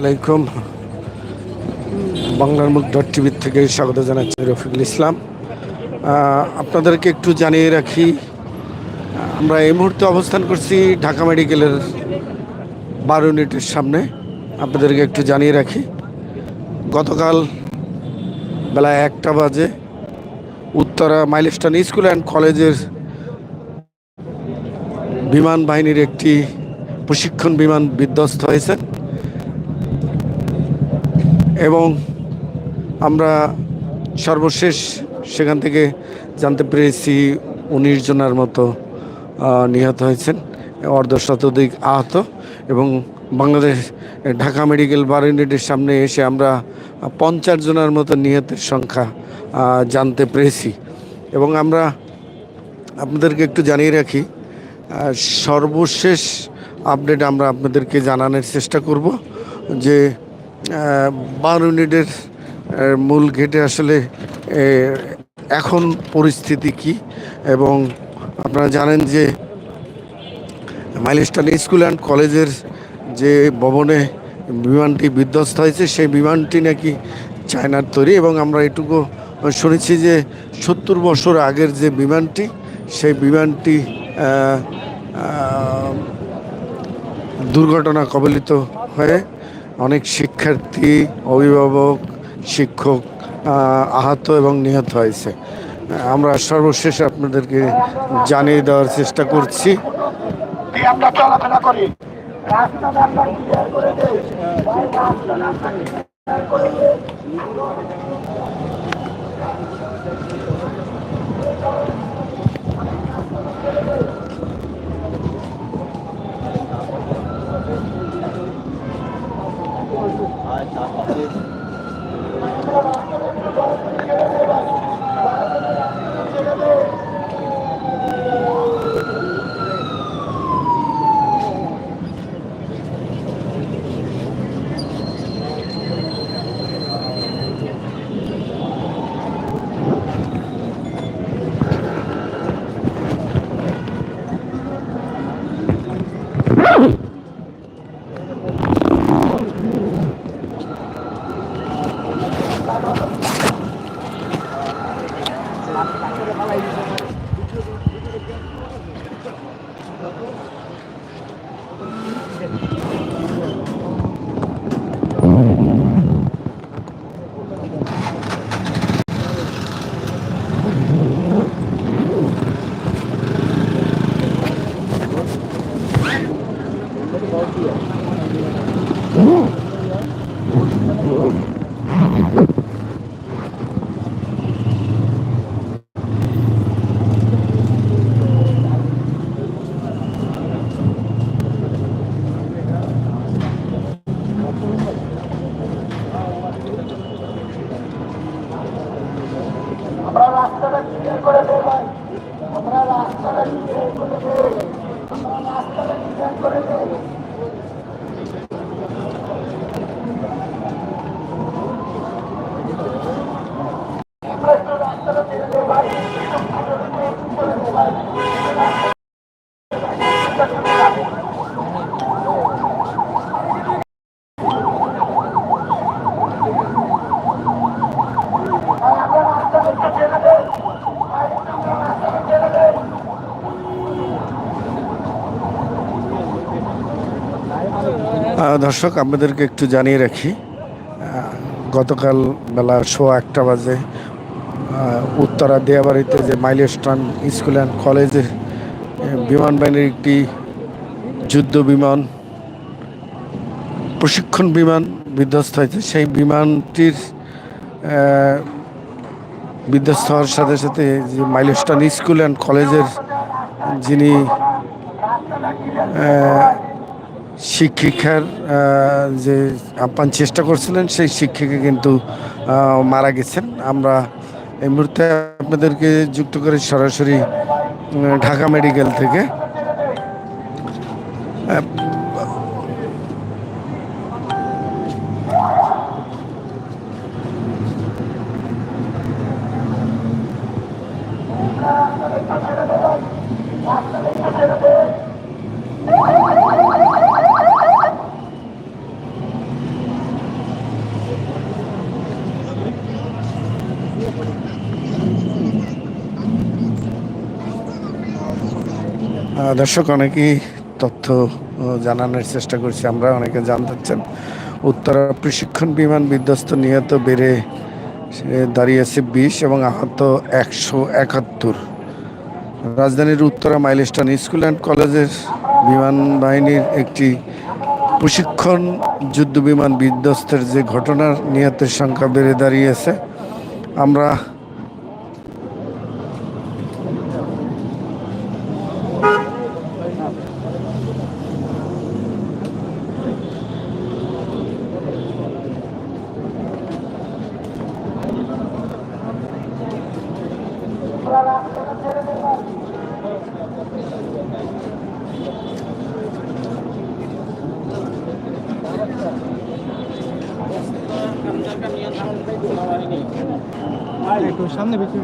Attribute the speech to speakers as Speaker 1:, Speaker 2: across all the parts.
Speaker 1: আলাইকুম। বাংলার মুখ ডট টিভির থেকে স্বাগত জানাচ্ছি রফিকুল ইসলাম। আপনাদেরকে একটু জানিয়ে রাখি, আমরা এই মুহূর্তে অবস্থান করছি ঢাকা মেডিকেলের বারো ইউনিটের সামনে। আপনাদেরকে একটু জানিয়ে রাখি, গতকাল বেলা একটা বাজে উত্তরা মাইলস্টোন স্কুল অ্যান্ড কলেজের বিমান বাহিনীর একটি প্রশিক্ষণ বিমান বিধ্বস্ত হয়েছে। এবং আমরা সর্বশেষ সেখান থেকে জানতে পেরেছি উনিশ জনের মতো নিহত হয়েছেন অর্ধ শতাধিক আহত এবং বাংলাদেশ ঢাকা মেডিকেল বার ইউনিটের সামনে এসে আমরা পঞ্চাশ জনের মতো নিহতের সংখ্যা জানতে পেরেছি। এবং আমরা আপনাদেরকে একটু জানিয়ে রাখি সর্বশেষ আপডেট আমরা আপনাদেরকে জানানোর চেষ্টা করব যে বার ইউনিটের মূল গেটে আসলে এখন পরিস্থিতি কি? এবং আপনারা জানেন যে মাইলস্টোন স্কুল অ্যান্ড কলেজের যে ভবনে বিমানটি বিধ্বস্ত হয়েছে, সেই বিমানটি নাকি চায়নার তৈরি। এবং আমরা এটুকু শুনেছি যে সত্তর বছর আগের যে বিমানটি, সেই বিমানটি দুর্ঘটনা কবলিত হয়ে অনেক শিক্ষার্থী, অভিভাবক, শিক্ষক আহত এবং নিহত হয়েছে। আমরা সর্বশেষ আপনাদেরকে জানিয়ে দেওয়ার চেষ্টা করছি।
Speaker 2: আমরা চলাফেরা করি রাস্তাটা আমরা রাস্তাটা ক্লিয়ার করে দেব আমরা রাস্তাটা ক্লিয়ার করে দেব। আমরা রাস্তাটা ক্লিয়ার করে দেই আমরা একটু রাস্তাটা ছেড়ে দেই ভাই ভাই আমরা রাস্তাটা একটু ছেড়ে দেই ভাই আমরা রাস্তাটা ছেড়ে দেই
Speaker 1: আহ, দর্শক, আপনাদেরকে একটু জানিয়ে রাখি গতকাল বেলা সোয়া একটা বাজে উত্তরা দেয়াবাড়িতে যে মাইলস্টোন স্কুল অ্যান্ড কলেজের বিমান বাহিনীর একটি যুদ্ধ বিমান, প্রশিক্ষণ বিমান বিধ্বস্ত হয়েছে। সেই বিমানটির বিধ্বস্ত হওয়ার সাথে সাথে যে মাইলস্টোন স্কুল অ্যান্ড কলেজের যিনি শিক্ষিকার যে আপ্যান চেষ্টা করছিলেন, সেই শিক্ষিকা কিন্তু মারা গেছেন। আমরা এই মুহূর্তে আপনাদেরকে যুক্ত করে সরাসরি ঢাকা মেডিকেল থেকে দর্শক, অনেকেই তথ্য জানানোর চেষ্টা করছি। আমরা অনেকে জানতেছেন উত্তরা প্রশিক্ষণ বিমান বিধ্বস্ত নিহত বেড়ে দাঁড়িয়েছে বিশ এবং আহত একশো একাত্তর। রাজধানীর উত্তরা মাইলস্টোন স্কুল অ্যান্ড কলেজের বিমান বাহিনীর একটি প্রশিক্ষণ যুদ্ধ বিমান বিধ্বস্তের যে ঘটনার নিহতের সংখ্যা বেড়ে দাঁড়িয়েছে। আমরা
Speaker 3: সামনে বেশি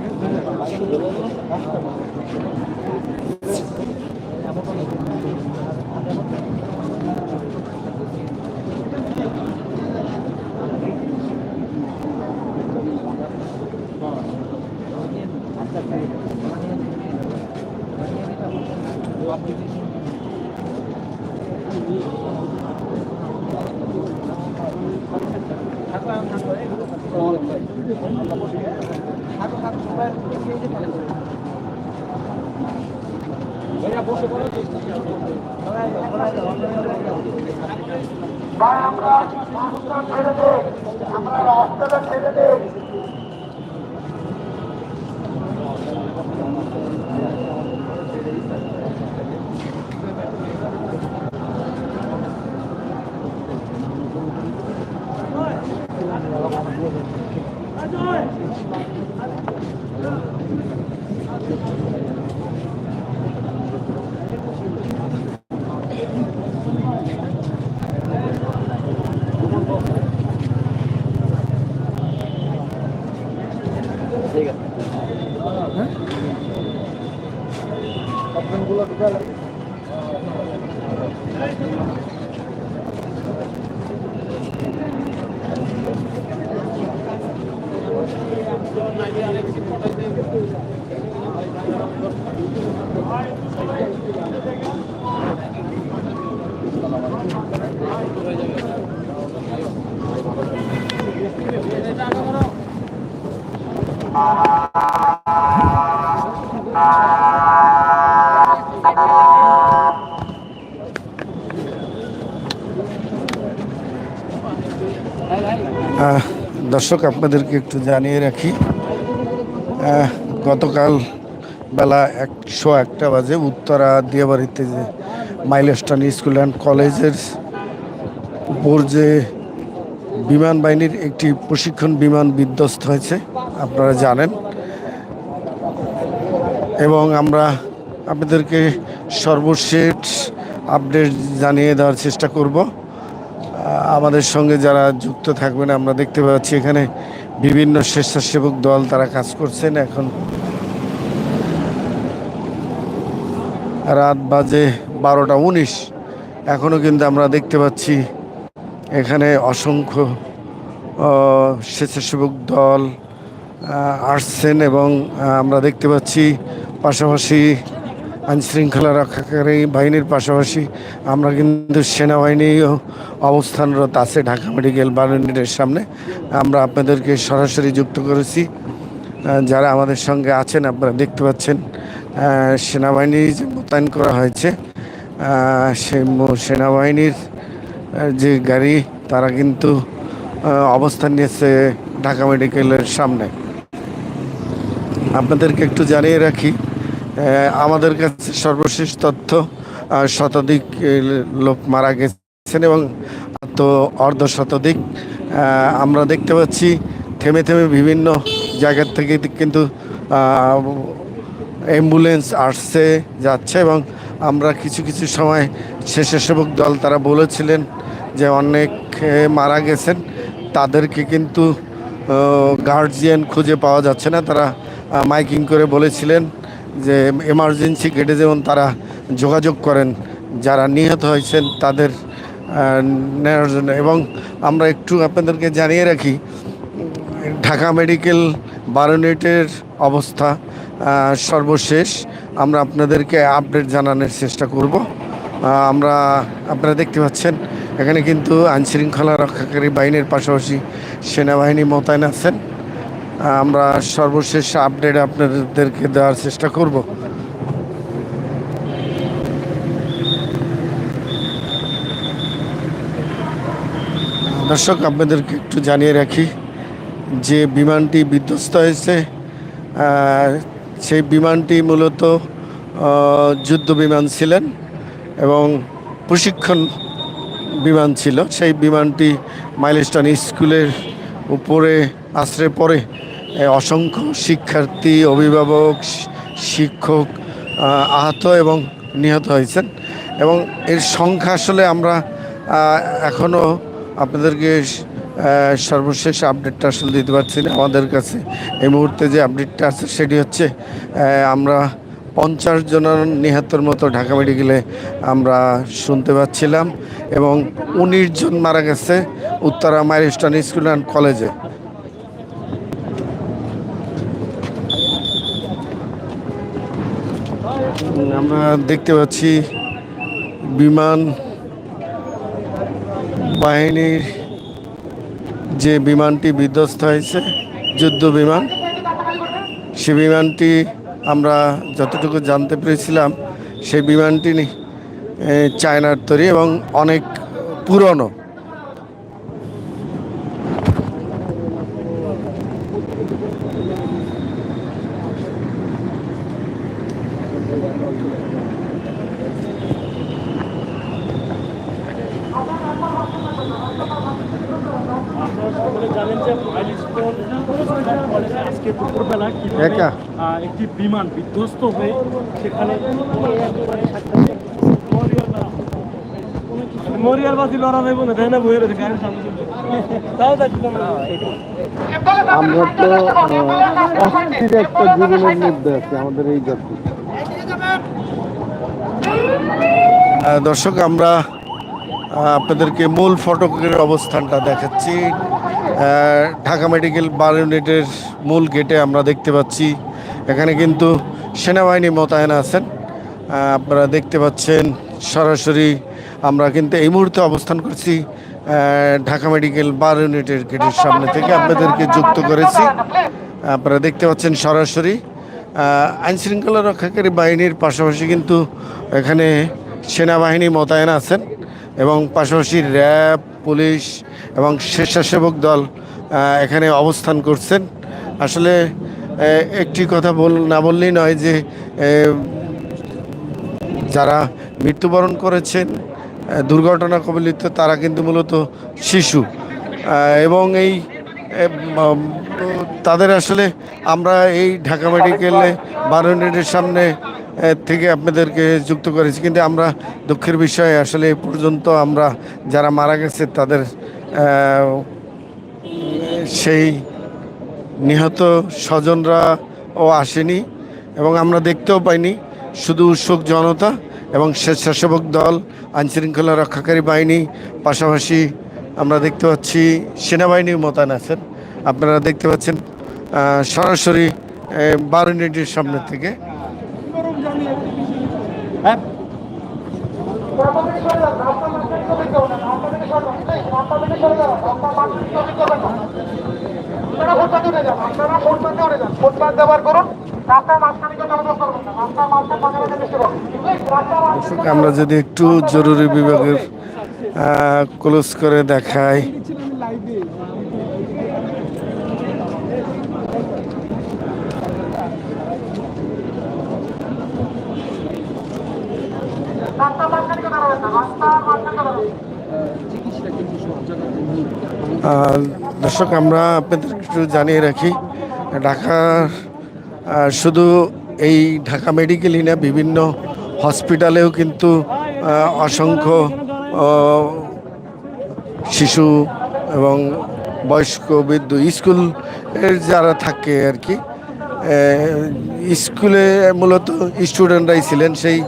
Speaker 2: ভাই আমরা রাস্তাটা ছেড়ে দেই আছে। হ্যাঁ? ছেড়ে দেই
Speaker 1: দর্শক, আপনাদেরকে একটু জানিয়ে রাখি গতকাল বেলা একশো একটা বাজে উত্তরা দিয়াবাড়িতে যে মাইলস্টোন স্কুল অ্যান্ড কলেজের উপর যে বিমান বাহিনীর একটি প্রশিক্ষণ বিমান বিধ্বস্ত হয়েছে, আপনারা জানেন। এবং আমরা আপনাদেরকে সর্বশেষ আপডেট জানিয়ে দেওয়ার চেষ্টা করব। আমাদের সঙ্গে যারা যুক্ত থাকবেন, আমরা দেখতে পাচ্ছি এখানে বিভিন্ন স্বেচ্ছাসেবক দল তারা কাজ করছেন। এখন রাত বাজে বারোটা উনিশ। এখনও কিন্তু আমরা দেখতে পাচ্ছি এখানে অসংখ্য স্বেচ্ছাসেবক দল আসছেন এবং আমরা দেখতে পাচ্ছি পাশাপাশি আইন শৃঙ্খলা রক্ষাকারী বাহিনীর পাশাপাশি আমরা কিন্তু সেনাবাহিনীও অবস্থানরত আছে ঢাকা মেডিকেল বাহিনীর সামনে। আমরা আপনাদেরকে সরাসরি যুক্ত করেছি। যারা আমাদের সঙ্গে আছেন, আপনারা দেখতে পাচ্ছেন সেনাবাহিনী যে মোতায়েন করা হয়েছে মো- সেনাবাহিনীর যে গাড়ি, তারা কিন্তু অবস্থান নিয়েছে ঢাকা মেডিকেলের সামনে। আপনাদেরকে একটু জানিয়ে রাখি আমাদের কাছে সর্বশেষ তথ্য শতাধিক লোক মারা গেছেন এবং তো অর্ধ শতাধিক আমরা দেখতে পাচ্ছি থেমে থেমে বিভিন্ন জায়গার থেকে কিন্তু অ্যাম্বুলেন্স আসছে, যাচ্ছে এবং আমরা কিছু কিছু সময় স্বেচ্ছাসেবক দল তারা বলেছিলেন যে অনেক মারা গেছেন। তাদেরকে কিন্তু গার্জিয়ান খুঁজে পাওয়া যাচ্ছে না। তারা মাইকিং করে বলেছিলেন যে এমার্জেন্সি গেটে যেমন তারা যোগাযোগ করেন, যারা নিহত হয়েছেন তাদের নেওয়ার জন্য। এবং আমরা একটু আপনাদেরকে জানিয়ে রাখি, ঢাকা মেডিকেল বারো ইউনিটের অবস্থা সর্বশেষ। আমরা আপনাদেরকে আপডেট জানানোর চেষ্টা করব। আমরা আপনারা দেখতে পাচ্ছেন, এখানে কিন্তু আইনশৃঙ্খলা রক্ষাকারী বাহিনীর পাশাপাশি সেনাবাহিনী মোতায়েন আছেন। আমরা সর্বশেষ আপডেট আপনাদেরকে দেওয়ার চেষ্টা করব। দর্শক আপনাদেরকে একটু জানিয়ে রাখি যে বিমানটি বিধ্বস্ত হয়েছে। সেই বিমানটি মূলত যুদ্ধ বিমান ছিলেন এবং প্রশিক্ষণ বিমান ছিল। সেই বিমানটি মাইলস্টোন স্কুলের উপরে আশ্রয় এ, অসংখ্য শিক্ষার্থী, অভিভাবক শিক্ষক আহত এবং নিহত হয়েছেন। এবং এর সংখ্যা আসলে আমরা এখনও আপনাদেরকে সর্বশেষ আপডেটটা আসলে দিতে পারছি না। আমাদের কাছে এই মুহূর্তে যে আপডেটটা আছে সেটি হচ্ছে আমরা পঞ্চাশ জনের নিহতের মতো ঢাকা মেডিকেলে আমরা শুনতে পাচ্ছিলাম এবং উনিশ জন মারা গেছে উত্তরা মাইলস্টোন স্কুল অ্যান্ড কলেজে। আমরা দেখতে পাচ্ছি বিমান বাহিনীর যে বিমানটি বিধ্বস্ত হয়েছে, যুদ্ধ বিমান, সে বিমানটি আমরা যতটুকু জানতে পেরেছিলাম সেই বিমানটি চায়নার তৈরি এবং অনেক পুরনো
Speaker 3: সকলে জানেন যে মাইলস্টোন কলেজে আজকে দুপুরবেলা কীভাবে
Speaker 1: একা?
Speaker 3: আহ, একটি বিমান বিধ্বস্ত হয়ে সেখানে মরিয়াল লড়া যাইব না তাই না বইয়ের গাড়ির সামনে তাও দেখলাম
Speaker 1: আমরা। তো অস্থির একটা জীবনের মধ্যে আছি আমাদের এই জাতি। দর্শক আমরা আপনাদেরকে মূল ফটকের অবস্থানটা দেখাচ্ছি। ঢাকা মেডিকেল বার ইউনিটের মূল গেটে আমরা দেখতে পাচ্ছি। এখানে কিন্তু সেনাবাহিনী মোতায়েন আছেন। আপনারা দেখতে পাচ্ছেন, সরাসরি আমরা কিন্তু এই মুহূর্তে অবস্থান করছি ঢাকা মেডিকেল বার ইউনিটের গেটের সামনে থেকে। আপনাদেরকে যুক্ত করেছি। আপনারা দেখতে পাচ্ছেন সরাসরি আইন শৃঙ্খলা রক্ষাকারী বাহিনীর পাশাপাশি কিন্তু এখানে সেনাবাহিনী মোতায়েন আছেন এবং পাশাপাশি র্যাব, পুলিশ এবং স্বেচ্ছাসেবক দল এখানে অবস্থান করছেন। আসলে একটি কথা বল, না বললেই নয় যে যারা মৃত্যুবরণ করেছেন দুর্ঘটনা কবলিত, তারা কিন্তু মূলত শিশু। এবং এই তাদের আসলে আমরা এই ঢাকা মেডিকেলে বারো ইউনিটের সামনে থেকে আপনাদেরকে যুক্ত করেছি। কিন্তু আমরা দুঃখের বিষয়ে, আসলে এই পর্যন্ত আমরা যারা মারা গেছে, তাদের সেই নিহত স্বজনরা ও আসেনি এবং আমরা দেখতেও পাইনি, শুধু উৎসুক জনতা এবং স্বেচ্ছাসেবক দল, আইনশৃঙ্খলা রক্ষাকারী বাহিনী, পাশাপাশি আমরা দেখতে পাচ্ছি সেনাবাহিনী মোতায়েন আছেন। আপনারা দেখতে পাচ্ছেন সরাসরি বারো ইউনিটের সামনে থেকে।
Speaker 3: হ্যাঁ?
Speaker 2: আপনারা উঠে যান আপনারা উঠে যান। ব্যবহার করুন
Speaker 1: আমরা যদি একটু জরুরি বিভাগের ক্লোজ করে দেখাই।
Speaker 2: রাস্তার
Speaker 1: দর্শক, আমরা আপনাদের একটু জানিয়ে রাখি। ঢাকা শুধু এই ঢাকা মেডিকেলই না বিভিন্ন হসপিটালেও কিন্তু অসংখ্য শিশু এবং বয়স্ক বৃদ্ধ স্কুল যারা থাকে আর কি স্কুলে মূলত স্টুডেন্টরাই ছিলেন। সেই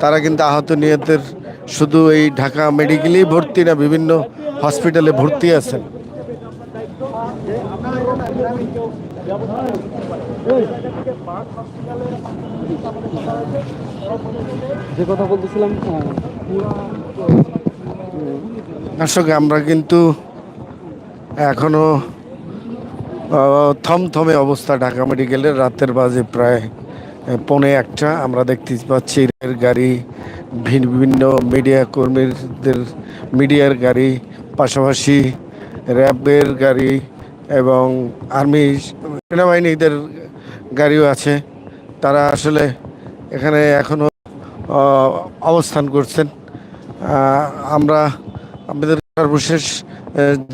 Speaker 1: তারা কিন্তু আহত নিহতের শুধু এই ঢাকা মেডিকেলেই ভর্তি না, বিভিন্ন হসপিটালে ভর্তি আছেন।
Speaker 3: যে কথা বলতেছিলাম হ্যাঁ,
Speaker 1: দর্শক আমরা কিন্তু এখনও থমথমে অবস্থা ঢাকা মেডিকেলের। রাতের বাজে প্রায় পৌনে একটা। আমরা দেখতে পাচ্ছি রেলের গাড়ি ভিন- বিভিন্ন মিডিয়া কর্মীদের মিডিয়ার গাড়ি পাশাপাশি র্যাবের গাড়ি এবং আর্মি সেনাবাহিনীদের গাড়িও আছে। তারা আসলে এখানে এখনও আহ, অবস্থান করছেন। আমরা আপনাদের সর্বশেষ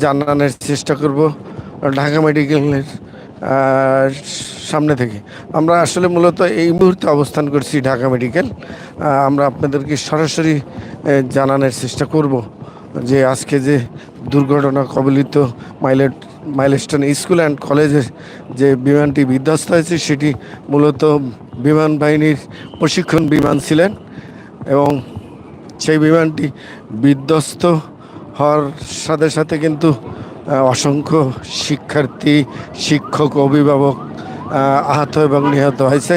Speaker 1: জানানোর চেষ্টা করব ঢাকা মেডিকেলের সামনে থেকে। আমরা আসলে মূলত এই মুহূর্তে অবস্থান করছি ঢাকা মেডিকেল। আমরা আপনাদেরকে সরাসরি জানানোর চেষ্টা করব। যে আজকে যে দুর্ঘটনা কবলিত মাইলেট মাইলস্টোন স্কুল অ্যান্ড কলেজের যে বিমানটি বিধ্বস্ত হয়েছে, সেটি মূলত বিমান বাহিনীর প্রশিক্ষণ বিমান ছিলেন এবং সেই বিমানটি বিধ্বস্ত হওয়ার সাথে সাথে কিন্তু অসংখ্য শিক্ষার্থী, শিক্ষক, অভিভাবক আহত এবং নিহত হয়েছে।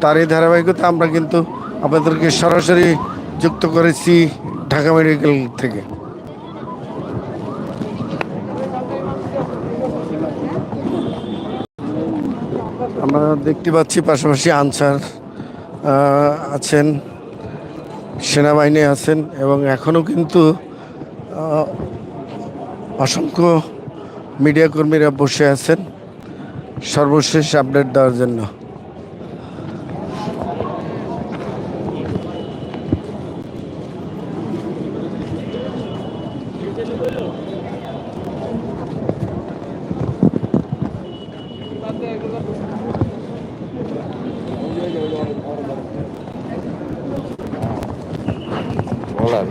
Speaker 1: তার এই ধারাবাহিকতা আমরা কিন্তু আপনাদেরকে সরাসরি যুক্ত করেছি ঢাকা মেডিকেল থেকে আমরা দেখতে পাচ্ছি পাশাপাশি আনসার আছেন, সেনাবাহিনী আছেন এবং এখনও কিন্তু অসংখ্য মিডিয়া কর্মীরা বসে আছেন। সর্বশেষ আপডেট দেওয়ার জন্য।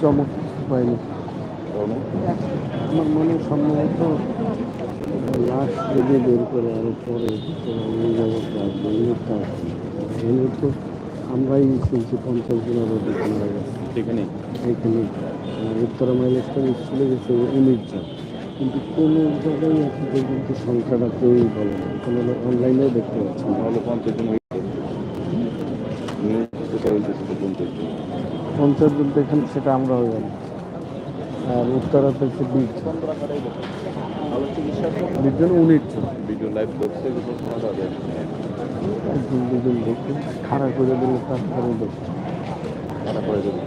Speaker 1: চমক পাইনি। আমার মনে সম্ভবত লাশ যদি বের করে আরও পরে এই লোক তো আমরাই শুনছি পঞ্চাশ মারা গেছে
Speaker 4: সেখানে
Speaker 1: এইখানে আহ, উত্তরা মাইলস্টোন স্কুলে গেছে উনিশ জন। কিন্তু কোনো জায়গায় এখন পর্যন্ত সংখ্যাটা কেউই বলে না অনলাইনেও দেখতে পাচ্ছি না
Speaker 4: তাহলে পঞ্চাশ জন কোথায় বলতেছে তো পঞ্চাশ জন
Speaker 1: পঞ্চাশ বলতে দেখেন সেটা আমরা হয়ে জানি আর উত্তর হচ্ছে বীজ বিজন বিজন উনিশ জন
Speaker 4: ভিডিও লাইভ করছে
Speaker 1: একজন দুজন দেখে খাড়া করে দিলে তারপরে দেখে
Speaker 4: তারা করে যাবে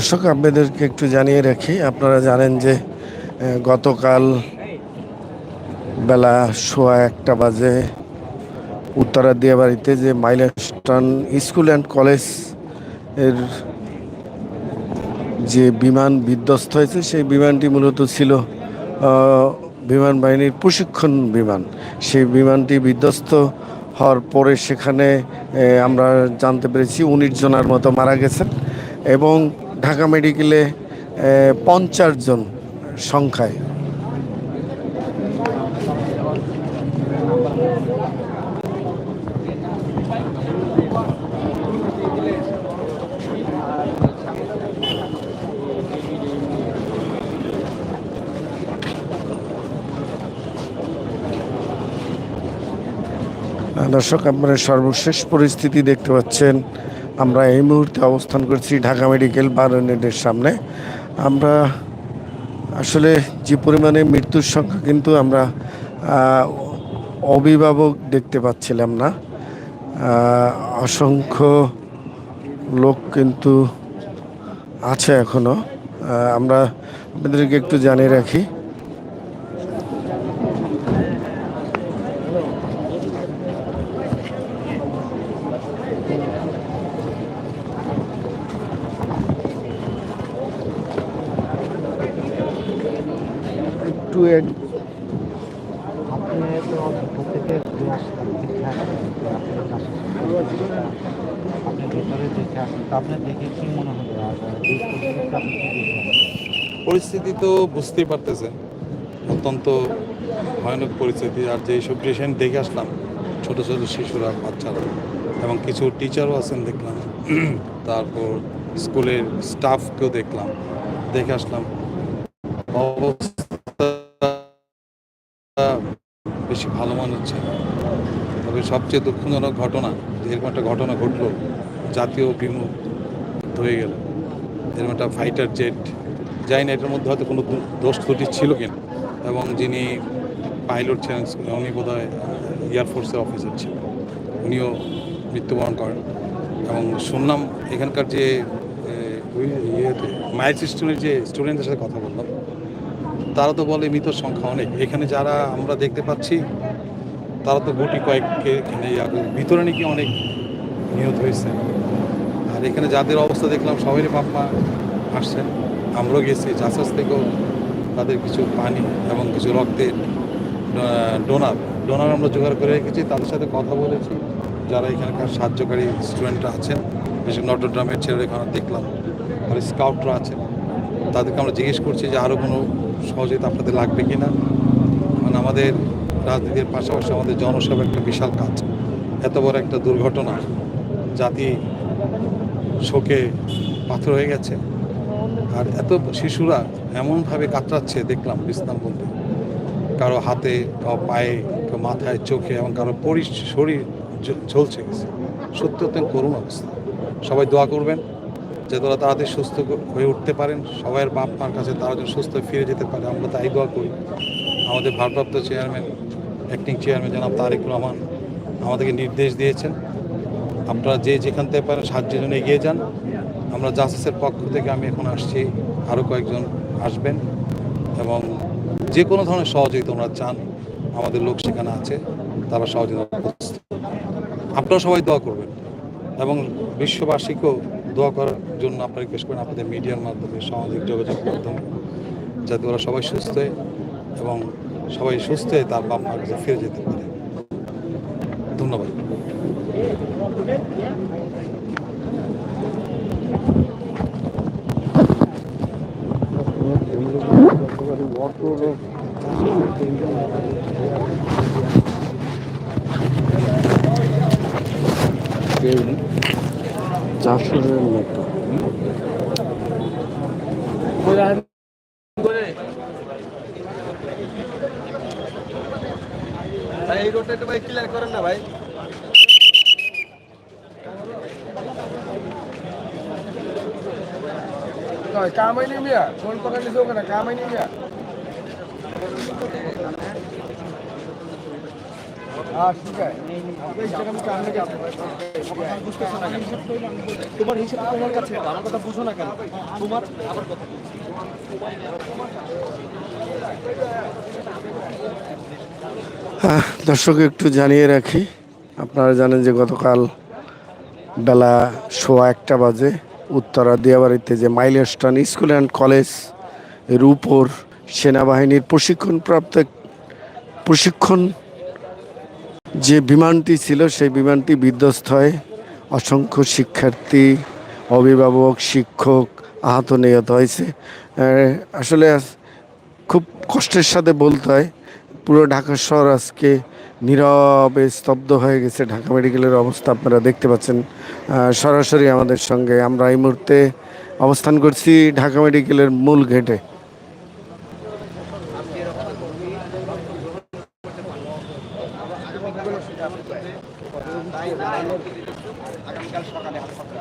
Speaker 1: দর্শক, আপনাদেরকে একটু জানিয়ে রাখি, আপনারা জানেন যে গতকাল বেলা সোয়া একটা বাজে উত্তরা দিয়া বাড়িতে যে মাইলস্টন স্কুল অ্যান্ড কলেজের যে বিমান বিধ্বস্ত হয়েছে, সেই বিমানটি মূলত ছিল বিমান বাহিনীর প্রশিক্ষণ বিমান। সেই বিমানটি বিধ্বস্ত হওয়ার পরে সেখানে আমরা জানতে পেরেছি উনিশ জনের মতো মারা গেছেন এবং ঢাকা মেডিকেলে পঞ্চাশ জন সংখ্যায়। দর্শক আপনারা সর্বশেষ পরিস্থিতি দেখতে পাচ্ছেন। আমরা এই মুহূর্তে অবস্থান করছি ঢাকা মেডিকেল বার ইউনিটের সামনে। আমরা আসলে যে পরিমাণে মৃত্যুর সংখ্যা কিন্তু আমরা অভিভাবক দেখতে পাচ্ছিলাম না। অসংখ্য লোক কিন্তু আছে এখনও। আমরা আপনাদেরকে একটু জানিয়ে রাখি একটু এক-
Speaker 5: আপনি তো প্রত্যেকে ঘুরে আসতেন দেখে আসতেন যে আপনার কাছে আপনি ভেতরে দেখে আসেন তো আপনার দেখে কি মনে হলো আর এই পরিস্থিতিতে আপনি কি
Speaker 6: পরিস্থিতি তো বুঝতেই পারতেছেন অত্যন্ত ভয়ানক পরিস্থিতি। আর যে সব পেশেন্ট দেখে আসলাম, ছোট ছোট শিশুরা, বাচ্চারা, এবং কিছু টিচারও আছেন দেখলাম। তারপর স্কুলের স্টাফকেও দেখলাম। দেখে আসলাম, অবস্থা বেশি ভালো মনে হচ্ছে না। তবে সবচেয়ে দুঃখজনক ঘটনা যে এরকম একটা ঘটনা ঘটলো, জাতীয় বিমুখ হয়ে গেল। এরকম একটা ফাইটার জেট যাই না এটার মধ্যে হয়তো কোনো দোষ ত্রুটি ছিল কিনা। এবং যিনি পাইলট ছিলেন, উনি বোধ হয় এয়ারফোর্সের অফিসার ছিলেন। উনিও মৃত্যুবরণ করেন। এবং শুনলাম এখানকার যে ইয়েতে মাইল সিস্টেমের যে স্টুডেন্টদের সাথে কথা বললাম তারা তো বলে মৃত সংখ্যা অনেক। এখানে যারা আমরা দেখতে পাচ্ছি, তারা তো গুটি কয়েককে এখানে ভিতরে নাকি অনেক নিহত হয়েছে। আর এখানে যাদের অবস্থা দেখলাম, সবারই বাপ মা আসছেন। আমরাও গেছি জাসাস থেকেও তাদের কিছু পানি এবং কিছু রক্তের ডোনার। ডোনার আমরা জোগাড় করে রেখেছি, তাদের সাথে কথা বলেছি। যারা এখানকার সাহায্যকারী স্টুডেন্টরা আছেন, বিশেষ নটরডামের ছেলে এখানে দেখলাম আর স্কাউটরা আছেন, তাদেরকে আমরা জিজ্ঞেস করছি যে আরও কোনো সহযোগিতা আপনাদের লাগবে কি না মানে আমাদের রাজনীতির পাশাপাশি আমাদের জনসেবা একটা বিশাল কাজ। এত বড় একটা দুর্ঘটনা, জাতি শোকে পাথর হয়ে গেছে। আর এত শিশুরা এমনভাবে কাতরাচ্ছে, দেখলাম বলতে কারও হাতে, কারও পায়ে, কারও মাথায়, চোখে, এবং কারও পরি, শরীর ঝলসে গেছে সত্যি অত্যন্ত করুণ অবস্থা। সবাই দোয়া করবেন। যে তারা তাড়াতাড়ি সুস্থ হয়ে উঠতে পারেন সবাইয়ের বাপ মার কাছে তারা যেন সুস্থ ফিরে যেতে পারে, আমরা তাই দোয়া করি আমাদের ভারপ্রাপ্ত চেয়ারম্যান অ্যাক্টিং চেয়ারম্যান জনাব তারেক রহমান আমাদেরকে নির্দেশ দিয়েছেন, আপনারা যে যেখান থেকে পারেন সাহায্যের জন্য এগিয়ে যান আমরা জাস্টিসের পক্ষ থেকে আমি এখন আসছি আরও কয়েকজন আসবেন এবং যে কোনো ধরনের সহযোগিতা ওনারা চান, আমাদের লোক সেখানে আছে, তারা সহযোগিতা। আপনারা সবাই দোয়া করবেন এবং বিশ্ববাসীকেও দোয়া করার জন্য আপনারা রিকোয়েস্ট করেন আপনাদের মিডিয়ার মাধ্যমে, সামাজিক যোগাযোগ মাধ্যমে, যাতে ওরা সবাই সুস্থ হয় এবং সবাই সুস্থ হয়ে তার বাপ মার কাছে ফিরে যেতে পারে। ধন্যবাদ।
Speaker 1: চারশোর মতো।
Speaker 3: এই রোডটা একটু ভাই ক্লিয়ার করেন না ভাই। কামাইনি মিয়া? কোন কামাইনি মিয়া হ্যাঁ ঠিক আছে তোমার হিসাব তোমার কাছে আমার কথা বুঝো না কেন? তোমার কথা
Speaker 1: দর্শক, একটু জানিয়ে রাখি। আপনারা জানেন যে গতকাল বেলা সোয়া একটা বাজে উত্তরা দিয়াবাড়িতে যে মাইলস্টোন স্কুল অ্যান্ড কলেজের উপর সেনাবাহিনীর প্রশিক্ষণপ্রাপ্ত প্রশিক্ষণ যে বিমানটি ছিল সেই বিমানটি বিধ্বস্ত হয়। অসংখ্য শিক্ষার্থী, অভিভাবক, শিক্ষক আহত নিহত হয়েছে। আসলে খুব কষ্টের সাথে বলতে হয়, পুরো ঢাকা শহর আজকে নীরবে স্তব্ধ হয়ে গেছে। ঢাকা মেডিকেলের অবস্থা আপনারা দেখতে পাচ্ছেন। সরাসরি আমাদের সঙ্গে আমরা এই মুহূর্তে অবস্থান করছি ঢাকা মেডিকেলের মূল গেটে।
Speaker 7: আগামীকাল সকালে হাসপাতালে